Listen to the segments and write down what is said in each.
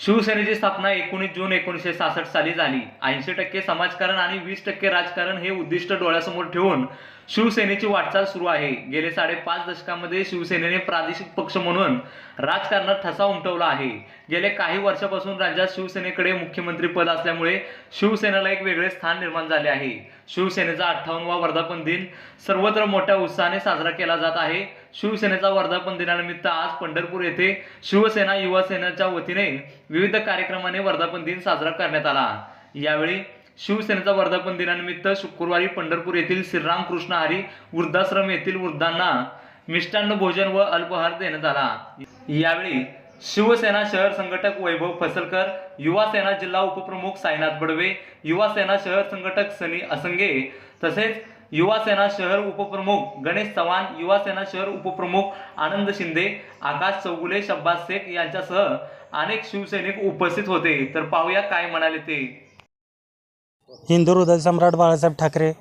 शिवसेनेची स्थापना एकोणीस जून एकोणीसशे सहासष्ट साली झाली. ऐंशी टक्के समाजकारण आणि वीस टक्के राजकारण हे उद्दिष्ट डोळ्यासमोर ठेवून शिवसेनेची वाटचाल सुरू आहे. गेले साडेपाच दशकामध्ये शिवसेनेने प्रादेशिक पक्ष म्हणून राजकारणात ठसा उमटवला आहे. गेले काही वर्षापासून राज्यात शिवसेनेकडे मुख्यमंत्री पद असल्यामुळे शिवसेनेला एक वेगळे स्थान निर्माण झाले आहे. शिवसेनेचा अठ्ठावन्नवा वर्धापन दिन सर्वत्र मोठ्या उत्साहाने साजरा केला जात आहे. शिवसेनेचा वर्धापन दिनानिमित्त आज पंढरपूर येथे शिवसेना युवा सेनेच्या वतीने विविध कार्यक्रमाने वर्धापन दिन साजरा करण्यात आला. यावेळी शिवसेनेचा वर्धापन दिनानिमित्त शुक्रवारी पंढरपूर येथील श्रीराम कृष्ण हरी वृद्धाश्रम येथील वृद्धांना मिष्टान्न भोजन व अल्पहार देण्यात आला. यावेळी शिवसेना शहर संघटक वैभव फसलकर युवा सेना जिल्हा उपप्रमुख साईनाथ बडवे युवा सेना शहर संघटक सनी असंगे तसेच युवासेना शहर उपप्रमुख गणेश चव्हाण युवासेना शहर उपप्रमुख आनंद शिंदे आकाश चौगुले शब्बाज शेख यांच्यासह अनेक शिवसैनिक उपस्थित होते. तर पाहूया काय म्हणाले ते. हिंदू हृदय सम्राट बाळासाहेब ठाकरे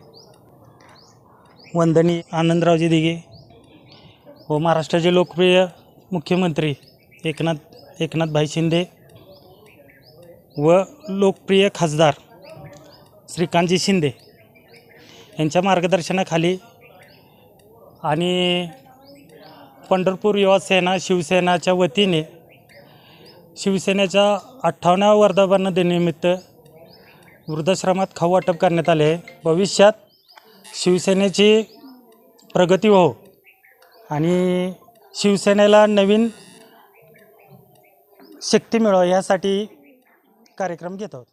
वंदनी आनंदरावजी दिघे व महाराष्ट्राचे लोकप्रिय मुख्यमंत्री एकनाथ एकनाथभाई शिंदे व लोकप्रिय खासदार श्रीकांतजी शिंदे. यांच्या मार्गदर्शनाखाली आणि पंढरपूर युवा सेना शिवसेनाच्या वतीने शिवसेनेच्या अठ्ठावन्नाव्या वर्धापन दिनानिमित्त वृद्धाश्रमात खाऊ वाटप करण्यात आले आहे. भविष्यात शिवसेनेची प्रगती हो आणि शिवसेनेला नवीन शक्ती मिळावं यासाठी कार्यक्रम घेत आहोत.